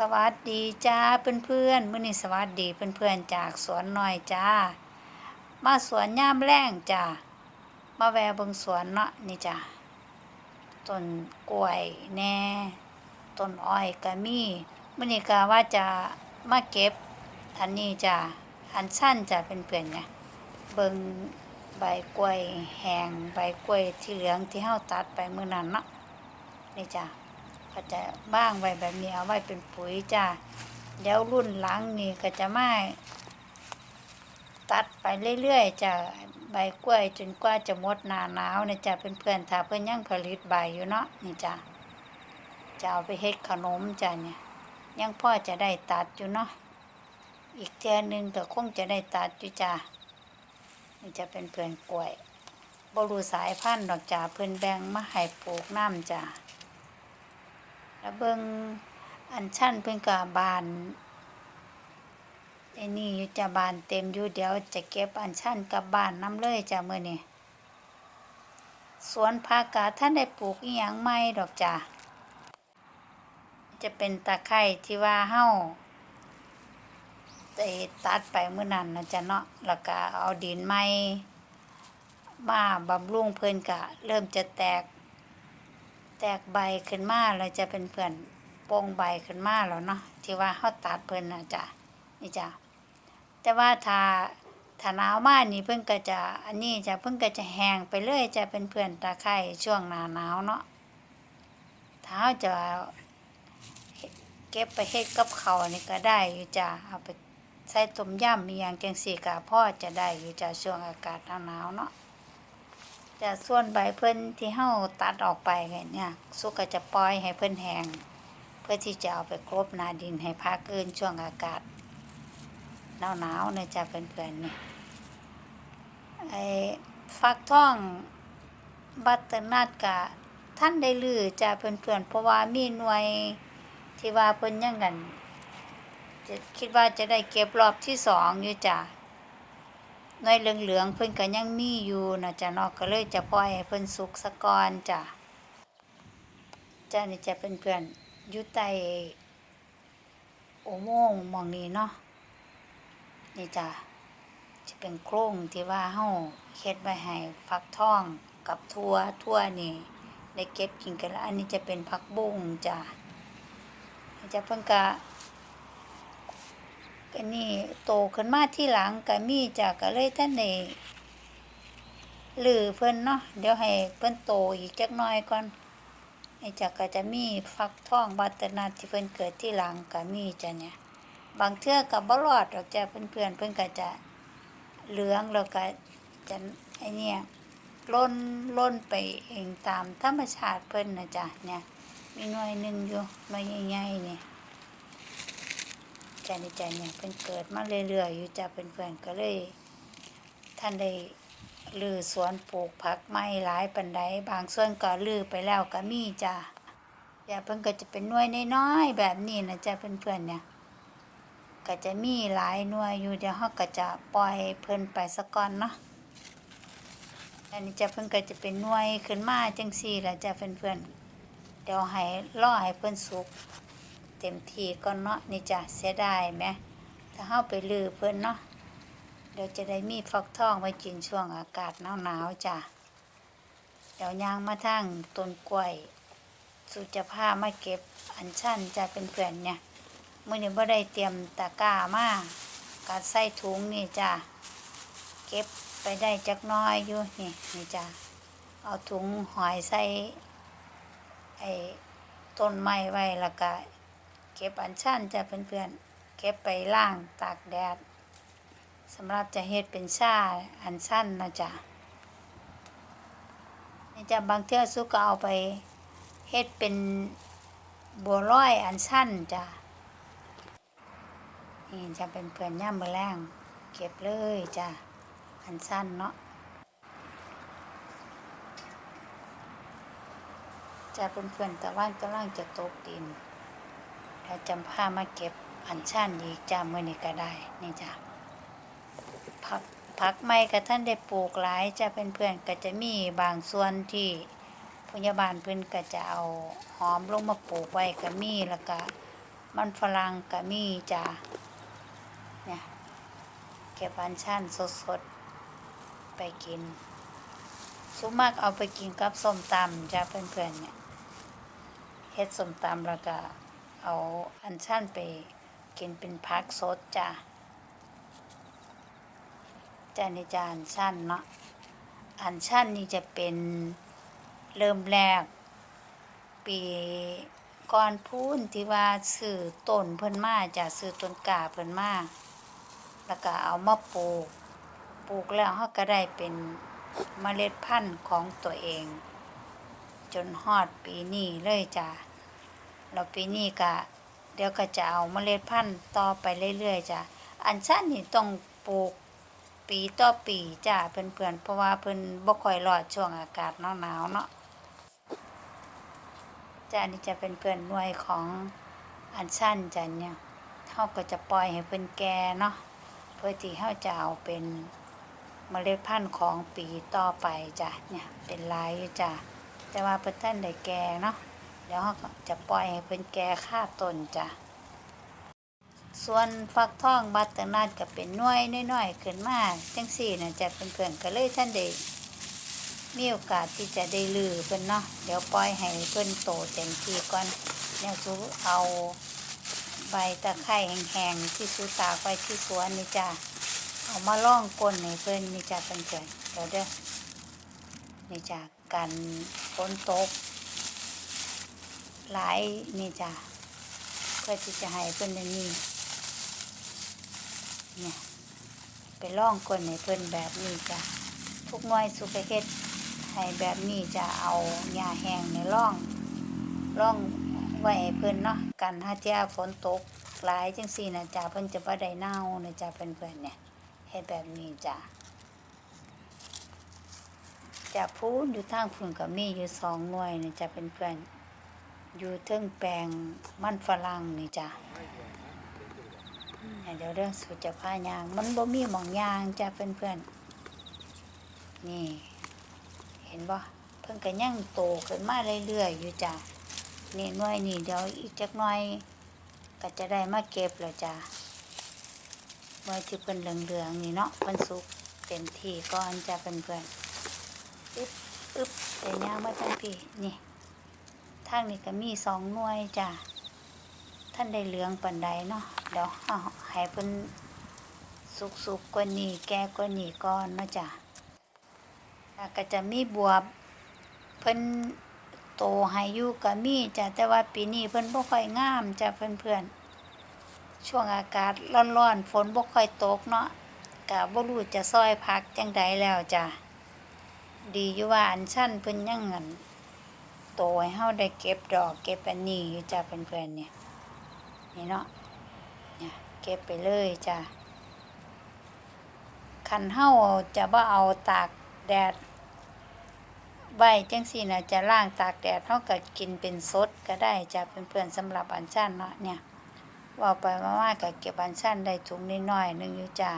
สวัสดีจ้าเพื่อนๆมื้อนี้สวัสดีเพื่อนๆจากสวนหน่อยจ้า มาสวนย่ามแรงจ้ามาแวะเบิงสวนเนาะนี่จ้าต้นกล้วยแน่ต้นอ้อยก็มีมื้อนี้ก็ว่าจะมาเก็บอันนี้จ้าอันสั้นจ้าเพื่อนๆเนี่ยเบิ่งใบกล้วยแห้งใบกล้วยที่เหลืองที่เฮาตัดไปมื้อนั้นเนาะนี่จ้า ก็จะบ้างไว้แบบนี้เอาไว้เป็นปุ๋ยจ้าเดี๋ยวรุ่นหลังนี่ก็จะมาตัดไปเรื่อยๆจะใบกล้วยจนกว่าจะหมดหนาหนาวเนี่ยจ้ะเพื่อนๆถ้าเพื่อนยังผลิตใบอยู่เนาะนี่จ้ะจะเอาไปเฮ็ดขนมจ้ะเนี่ยยังพ่อจะได้ตัดอยู่เนาะอีกเทื่อหนึงก็คงจะได้ตัดอยู่จ้ะนี่จะเป็นเพื่อนกล้วยบรูสายพันธุ์ดอกจ้าเพิ่อนแบ่งมาให้ปลูกน้ำจ้ะ แล้วเบิงอันชั้นเพิ่นก็บานไอ้นี่อยู่จะบานเต็มอยู่เดี๋ยวจะเก็บอันชั้นกับบานน้ำเลยจ้ะมื้อนี้สวนผักกาท่านได้ปลูกอีหยังใหม่ดอกจ้ะจะเป็นตะไคร้ที่ว่าเฮาได้ตัดไปเมื้อนั้นนะจ้ะเนาะแล้วก็เอาดินใหม่มาบำรุงเพิ่นก็เริ่มจะแตก กใบขึ้นมาแล้วจะเป็นเพื่อนโป่งใบขึ้นมาแล้วเนาะที่ว่าเขาตัดเพิ่นนะจ้ะนี่จ้ะแต่ว่าถ้าถ้าหนาวมากนี่เพิ่นก็จะอันนี้จะเพิ่นก็จะแห้งไปเลยจะเป็นเพื่อนตาไคร้ช่วงหนาหนาวเนาะถ้าจะเก็บไปเฮ็ดกับเขานี่ก็ได้อยู่จ้ะเอาไปใส่ต้มยำมีอย่างจังสี่ก็พ่อจะได้อยู่จ้ะช่วงอากาศหนาวๆเนาะ จะส่วนใบเพิ่นที่เฮาตัดออกไปเนี่ยสุกก็จะปล่อยให้เพิ่นแห้งเพื่อที่จะเอาไปกลบนาดินให้พักอื่นช่วงอากาศหนาวๆเนี่ยจะเพื่อนๆนี่ไอ้ฟักทองบัตเตอร์นัทกะท่านได้ลือจะเพื่อนๆเพราะว่ามีหน่วยที่ว่าเพิ่นยังกันจะคิดว่าจะได้เก็บรอบที่สองอยู่จ้ะ น่อยเหลืองๆเพิ่นก็ยังมีอยู่นะจ้ะนาะก็เลยจะปล่อยให้เพิ่นสุกสะก่อนจ้ะจ้ะนี่จะเป็นเพื่อนอยู่ใต้อโมงมองนี้เนาะนี่จ้ะจะเป็นโครงที่ว่าเฮาเฮ็ดไว้ให้ฟักทองกับทั่วทั่วนี่ได้เก็บกินกันแล้วอันนี้จะเป็นผักบุ้งจ้ะจะเพิ่นก็ ก็นี่โตขึ้นมาที่หลังก็มีจ้ะก็เลยท่านได้ลือเพิ่นเนาะเดี๋ยวให้เพิ่นโตอีกจักหน่อยก่อนไอ้จ้ะก็จะมีฟักทองบัตนัทที่เพิ่นเกิดที่หลังก็มีจ้ะเนี่ย บางเทื่อก็บ่รอดดอกจ้ะเพื่อนๆเพิ่นก็จะเหลืองแล้วก็จะไอ้เนี่ยล้นล้นไปเองตามธรรมชาติเพิ่นนะจ้ะเนี่ย มีหน่วยหนึงอยู่หน่วยใหญ่ๆนี่ย ใจในใจเนี่ยเพิ่นเกิดมาเรื่อยๆอยู่จะเพื่อนๆก็เลย ท่านได้ลือสวนปลูกผักไม้หลายปันไดบางส่วนก็ลือไปแล้วก็มีจ้ะอย่าเพิ่นก็จะเป็นหน่วยน้อยๆแบบนี้นะจ้ะเพื่อนๆเนี่ย ก็จะมีหลายหน่วยอยู่เดี๋ยวเฮาก็จะปล่อยเพิ่นไปซะก่อนเนาะอันนี้จะเพิ่นก็จะเป็นหน่วยขึ้นมาจังซี่ละจ้ะเพื่อนๆเดี๋ยวให้รอให้เพิ่นสุก เต็มทีก่อนเนาะนี่จ้ะเสียดายไหมถ้าเฮาไปลือเพิ่นเนาะเดี๋ยวจะได้มีฟักทองไว้กินช่วงอากาศหนาวๆจ้ะเดี๋ยวยางมาทางต้นกล้วยสุจะพามาเก็บอันชั่นจะเป็นเพื่อนเนี่ยมื้อนี้บ่ได้เตรียมตะกร้ามาการใส่ถุงนี่จ้ะเก็บไปได้จักน้อยอยู่นี่นี่จ้ะเอาถุงหอยใส่ไอ้ต้นไม้ไว้แล้วก็ เก็บอันชันจะเพื่อนๆ เก็บไปล่างตากแดดสำหรับจะเฮ็ดเป็นชาอันชันนะจ๊ะนี่จะบางเทื่อสุกก็เอาไปเฮ็ดเป็นบัวลอยอันชันจ้ะนี่จะเป็นเพื่อนย่ามือแรงเก็บเลยจ้ะอันชันเนาะจะเป็นเพื่อนๆตะวันกำลังจะตกดิน เราจำผ้ามาเก็บอันชันอีกจ้ามื่อนี้ก็ได้ นี่จ้ะผักผักไม้กับท่านได้ปลูกหลายจะเป็นเพื่อนก็จะมีบางส่วนที่พยาบาลเพื่อนก็จะเอาหอมลงมาปลูกไว้ก็มีแล้วก็มันฝรั่งก็มีจ้าเนี่ยเก็บอันชันสดๆ ไปกิน สุมากเอาไปกินกับส้มตำจ้าเพื่อนๆเนี่ยเฮ็ดส้มตำแล้วก็ เอาอันชันไปกินเป็นพักสดจ้าจานี่จานชันเนาะอันชันนี่จะเป็นเริ่มแรก ปีก่อนพูนที่ว่าซื้อต้นเพิ่นมาจะซื้อต้นกาเพิ่นมาแล้วก็เอามาปลูก ปลูกแล้วเฮาก็ได้เป็นเมล็ดพันธุ์ของตัวเอง จนฮอดปีนี้เลยจ้ะ แล้วปีนี้ก็เดี๋ยวก็จะเอาเมล็ดพันธุ์ต่อไปเรื่อยๆจ้ะอันชั้นนี่ต้องปลูกปีต่อปีจ้ะเพื่อนๆเพราะว่าเพิ่นบ่ค่อยรอดช่วงอากาศหนาวๆเนาะจ้านี่จะเป็นเพื่อนหน่วยของอันสั้นจ้ะเนี่ยเขาก็จะปล่อยให้เพิ่นแก่เนาะเพื่อที่เขาจะเอาเป็นเมล็ดพันธุ์ของปีต่อไปจ้ะเนี่ยเป็นลายอยู่จ้ะแต่ว่าเพิ่นท่านได้แก่เนาะ เดี๋ยวเขาจะปล่อยให้เพิ่นแก่ค่าตนจ้ะ ส่วนฟักทองบัตเตอร์นัทก็เป็นน่วยน้อยๆขึ้นมาจังสี่นะจะเป็นเพื่อนก็เลยท่านได้มีโอกาสที่จะได้ลือเพิ่นเนาะเดี๋ยวปล่อยให้เพิ่นโตเต็มที่ก่อนเนี่ยสูเอาใบตะไคร้แห้งๆที่สูตากไว้ที่สวนนี่จ้ะเอามาล่องก้นให้เพิ่นนี่จ้ะเพิ่นเกิดเดี๋ยวเด้อนี่จ้ะกันฝนตก หลายนี่จ้ะเพื่อที่จะให้เพิ่นได้นี่เนี่ยไปล่องก้นให้เพิ่นแบบนี้จ้ะทุกหน่วยสุกเฮ็ดให้แบบนี้จะเอาหญ้าแห้งในร่องร่องไว้ให้เพิ่นเนาะกันถ้าเจ้าฝนตกหลายจังซี่นะจ้าเพิ่นจะบ่ได้เน่านะจ้าเพิ่อนๆเนี่ยเฮ็ดแบบนี้จ้าจะพูนอยู่ทางพุ่นก็มีอยู่สองหน่วยนะจ้าเพิ่อนๆ อยู่เทิงแปลงมันฝรั่งนี่จ้าเนี่ยเดี๋ยวเรื่องสุจะพายาง มันบ่มีหมองยางจ้าเพื่อนๆ นี่ เห็นบ่เพิ่นก็ยังโตขึ้นมาเรื่อยๆอยู่จ้ะนี่หน่วยนี่เดี๋ยวอีกจักหน่อย ก็จะได้มาเก็บแล้วจ้ะหน่วยที่เพิ่นเหลืองๆนี่เนาะเพิ่นสุกเต็มที่ก่อนจ้ะเพื่อนๆอึ๊บอึ๊บแต่ย่างมาทั้งพี่นี่ ทางนี้ก็มีสองหน่วยจ้ะท่านได้เหลืองปานใดเนาะเดี๋ยวเอาให้เพิ่นสุกๆกว่านี้แก่กว่านี้ก่อนเนาะจ้ะแล้วก็จะมีบวบเพิ่นโตให้อยู่ก็มีจ้ะแต่ว่าปีนี้เพิ่นบ่ค่อยงามจ้ะเพื่อนๆช่วงอากาศร้อนๆฝนบ่ค่อยตกเนาะก็บ่รู้จะซอยพักจังใดแล้วจ้ะดีอยู่ว่าอันชั้นเพิ่นยังงั้น โตให้เฮาได้เก็บดอก เก็บอันนี้อยู่จ้ะเพื่อนๆเนี่ยนี่เนาะเนี่ยเก็บไปเลยจ้ะคันเฮาจะบ่เอาตากแดดใบจังสี่นะจะล่างตากแดดเท่ากับกินเป็นสดก็ได้จะเป็นเพื่อนๆสำหรับอันชันเนาะเนี่ยว่าไปมาว่ากับเก็บอันชันได้ถุงนิดหน่อยหนึงอยู่จ้า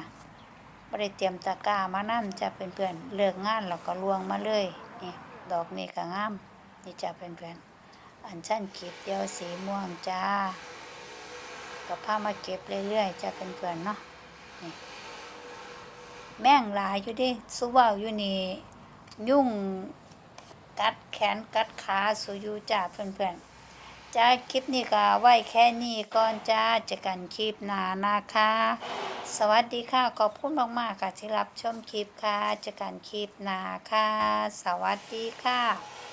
ไม่ได้เตรียมตะกร้ามานั่จะเป็นเพื่อนๆเลือกงานเราก็ลวงมาเลยนี่ดอกนี้ก็งาม นี่จะเป็นเพื่อนๆอันชั้นเก็บเดียวสีม่วงจ้ากับผ้ามาเก็บเรื่อยๆจะเป็นเพื่อนๆเนาะนี่แม่งลายอยู่ดิสุเว้าอยู่นี่ยุ่งกัดแขนกัดขาสุอยู่จ้าเพื่อนๆจ้าคลิปนี้ก็ไว้แค่นี้ก่อนจ้าเจะกันคลิปหนานะคะ สวัสดีค่ะขอบคุณมากๆค่ะที่รับชมคลิปค่ะเจะกันคลิปหนาค่ะ สวัสดีค่ะ